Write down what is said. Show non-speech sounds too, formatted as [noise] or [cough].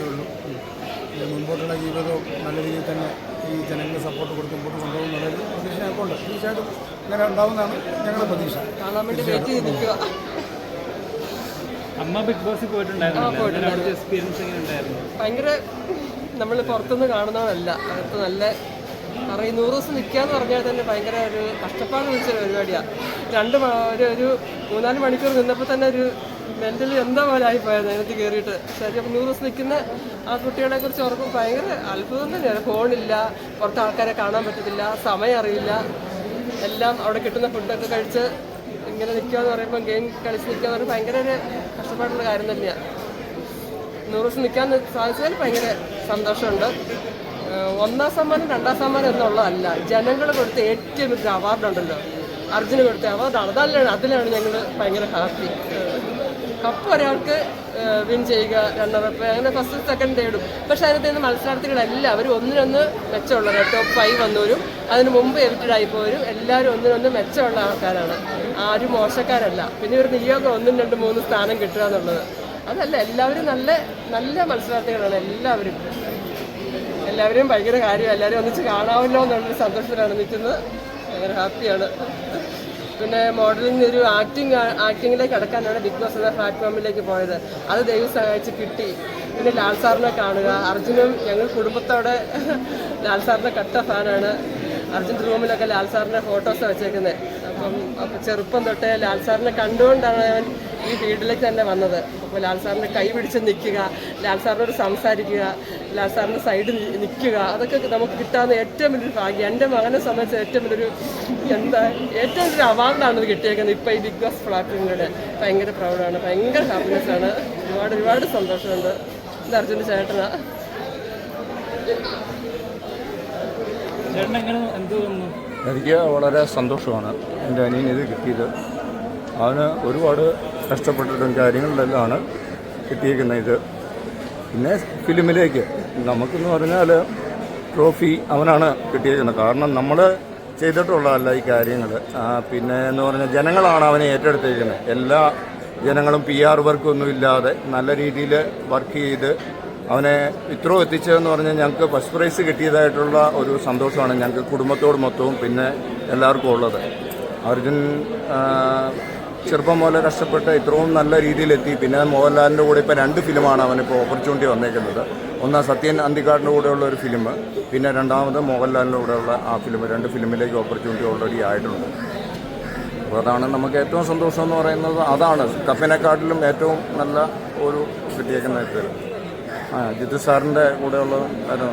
ഇത്രയേ ഉള്ളൂ. മുൻപോട്ടുള്ള ജീവിതവും നല്ല രീതിയിൽ തന്നെ ഈ ജനങ്ങൾ സപ്പോർട്ട് കൊടുത്ത് മുമ്പോട്ട് കൊണ്ടുപോകും എന്നുള്ളൊരു പ്രതീക്ഷ ഞങ്ങൾക്കുണ്ട് തീർച്ചയായിട്ടും ഇങ്ങനെ ഉണ്ടാവുന്നതാണ് ഞങ്ങളുടെ പ്രതീക്ഷ. അമ്മ ബിഗ് ബോസ് പോയിട്ടുണ്ടായിരുന്നു. ഭയങ്കര നമ്മൾ പുറത്തുനിന്ന് കാണുന്നതല്ല അകത്ത് നല്ല കാരണം ഈ നൂറ് ദിവസം നിൽക്കാന്ന് എന്ന് പറഞ്ഞാൽ തന്നെ ഭയങ്കര ഒരു കഷ്ടപ്പാട് വിളിച്ചൊരു പരിപാടിയാണ് രണ്ട് ഒരു ഒരു മൂന്നാൽ മണിക്കൂർ നിന്നപ്പോൾ തന്നെ ഒരു മെന്റലി എന്താ പോലെ ആയിപ്പോയത്? അതിനകത്ത് കയറിയിട്ട് ശരി നൂറ് ദിവസം നിൽക്കുന്ന ആ കുട്ടികളെ കുറിച്ച് ഓർക്കും ഭയങ്കര അത്ഭുതം തന്നെയാണ്. ഫോണില്ല പുറത്ത് ആൾക്കാരെ കാണാൻ പറ്റത്തില്ല സമയം അറിയില്ല. എല്ലാം അവിടെ കിട്ടുന്ന ഫുഡൊക്കെ കഴിച്ച് ഇങ്ങനെ നിൽക്കുക എന്ന് പറയുമ്പോൾ ഗെയിം കളിച്ച് നിൽക്കുക എന്ന് പറയുമ്പോൾ ഭയങ്കര ഒരു കഷ്ടപ്പാടുള്ള കാര്യം തന്നെയാണ് നൂറ് ദിവസം നിൽക്കാൻ സാധിച്ചതിൽ ഭയങ്കര സന്തോഷമുണ്ട്. ഒന്നാം സമ്മാനം രണ്ടാം സമ്മാനം എന്നുള്ളതല്ല. ജനങ്ങൾ കൊടുത്ത ഏറ്റവും വലിയ അവാർഡുണ്ടല്ലോ അർജുന് കൊടുത്ത അവാർഡാണ് അതല്ലാണ് അതിലാണ് ഞങ്ങൾ ഭയങ്കര ഹാപ്പി കപ്പ് ഒരാൾക്ക് വിൻ ചെയ്യുക റണ്ണറപ്പ് അങ്ങനെ ഫസ്റ്റ് സെക്കൻഡ് തേടും പക്ഷെ അതിനകത്ത് നിന്ന് മത്സരാർത്ഥികളെല്ലാവരും ഒന്നിനൊന്ന് മെച്ചമുള്ളവർ ടോപ്പ് ഫൈവ് വന്നവരും അതിന് മുമ്പ് എവിറ്റഡ് ആയിപ്പോരും എല്ലാവരും ഒന്നിനൊന്ന് മെച്ചമുള്ള ആൾക്കാരാണ്. ആരും മോശക്കാരല്ല. പിന്നെ ഒരു നിയോഗം ഒന്നും രണ്ട് മൂന്ന് സ്ഥാനം കിട്ടുക എന്നുള്ളത്. അതല്ല എല്ലാവരും നല്ല നല്ല മത്സരാർത്ഥികളാണ് എല്ലാവരും. എല്ലാവരെയും ഭയങ്കര കാര്യമാണ്. എല്ലാവരും ഒന്നിച്ച് കാണാമല്ലോ എന്നുള്ളൊരു സന്തോഷത്തിലാണ് നിൽക്കുന്നത്. ഭയങ്കര ഹാപ്പിയാണ് പിന്നെ മോഡലിംഗ് ഒരു ആക്ടിങ് ആക്ടിങ്ങിലേക്ക് കടക്കാനാണ് ബിഗ് ബോസ് എന്ന പ്ലാറ്റ്ഫോമിലേക്ക് പോയത്. അത് ദൈവം സഹായിച്ച് കിട്ടി. പിന്നെ ലാൽ സാറിനെ കാണുക. അർജുനും ഞങ്ങൾ കുടുംബത്തോടെ [laughs] ലാൽ സാറിന്റെ കട്ട ഫാനാണ്. അർജുൻ റൂമിലൊക്കെ ലാൽ സാറിന്റെ ഫോട്ടോസ് വെച്ചേക്കുന്നത് അപ്പം അപ്പം ചെറുപ്പം തൊട്ടേ ലാൽ സാറിനെ കണ്ടുകൊണ്ടാണ് അവൻ ഈ ഫീൽഡിലേക്ക് തന്നെ വന്നത്. അപ്പോൾ ലാൽ സാറിന്റെ കൈ പിടിച്ച് നിൽക്കുക. ലാൽ സാറിനോട് സംസാരിക്കുക. ലാൽ സാറിന്റെ സൈഡിൽ നിൽക്കുക. അതൊക്കെ നമുക്ക് കിട്ടാവുന്ന ഏറ്റവും വലിയൊരു ഭാഗ്യം. എന്റെ മകനെ സംബന്ധിച്ച് ഏറ്റവും വലിയൊരു എന്താ ഏറ്റവും വലിയൊരു അവാർഡാണ് ഇത് കിട്ടിയേക്കുന്നത് ഇപ്പോൾ ഈ ബിഗ് ബോസ് പ്ലാറ്റ്ഫോമിലൂടെ ഭയങ്കര പ്രൗഡാണ് ഭയങ്കര ഹാപ്പിനെസ് ആണ്. ഒരുപാട് ഒരുപാട് സന്തോഷമുണ്ട്. ഇത് അർജുന്റെ ചേട്ടനാ. എനിക്ക് വളരെ സന്തോഷമാണ് എന്റെ അനിയൻ ഇത് കിട്ടിയത്. അവന് ഒരുപാട് കഷ്ടപ്പെട്ടിട്ടും കാര്യങ്ങളിലെല്ലാമാണ് കിട്ടിയിരിക്കുന്നത് ഇത്. പിന്നെ ഫിലിമിലേക്ക്. നമുക്കെന്ന് പറഞ്ഞാൽ ട്രോഫി അവനാണ് കിട്ടിയിരിക്കുന്നത് കാരണം നമ്മൾ ചെയ്തിട്ടുള്ളതല്ല ഈ കാര്യങ്ങൾ പിന്നെ എന്ന് പറഞ്ഞാൽ ജനങ്ങളാണ് അവനെ ഏറ്റെടുത്തിരിക്കുന്നത്. എല്ലാ ജനങ്ങളും പി ആർ വർക്കൊന്നും ഇല്ലാതെ നല്ല രീതിയിൽ വർക്ക് ചെയ്ത് അവനെ ഇത്രയും എത്തിച്ചതെന്ന് പറഞ്ഞാൽ ഞങ്ങൾക്ക് ഫസ്റ്റ് പ്രൈസ് കിട്ടിയതായിട്ടുള്ള ഒരു സന്തോഷമാണ് ഞങ്ങൾക്ക് കുടുംബത്തോട് മൊത്തവും പിന്നെ എല്ലാവർക്കും ഉള്ളത്. അർജുൻ ചെറുപ്പം മുതലേ കഷ്ടപ്പെട്ട് ഇത്രയും നല്ല രീതിയിലെത്തി. പിന്നെ മോഹൻലാലിന്റെ കൂടെ ഇപ്പോൾ രണ്ട് ഫിലിമാണ് അവനിപ്പോൾ ഓപ്പർച്യൂണിറ്റി വന്നേക്കുന്നത്. ഒന്ന് സത്യൻ അന്തിക്കാടിന്റെ കൂടെയുള്ള ഒരു ഫിലിം പിന്നെ രണ്ടാമത് മോഹൻലാലിന്റെ കൂടെയുള്ള ആ ഫിലിം രണ്ട് ഫിലിമിലേക്ക് ഓപ്പർച്യൂണിറ്റി ഓൾറെഡി ആയിട്ടുണ്ട്. അപ്പോൾ അതാണ് നമുക്ക് ഏറ്റവും സന്തോഷം എന്ന് പറയുന്നത്. അതാണ് കപ്പിനെക്കാട്ടിലും ഏറ്റവും നല്ല ഒരു കിട്ടിയേക്കുന്ന ഇത് ആ ജിത്തു സാറിന്റെ കൂടെയുള്ള ഒരു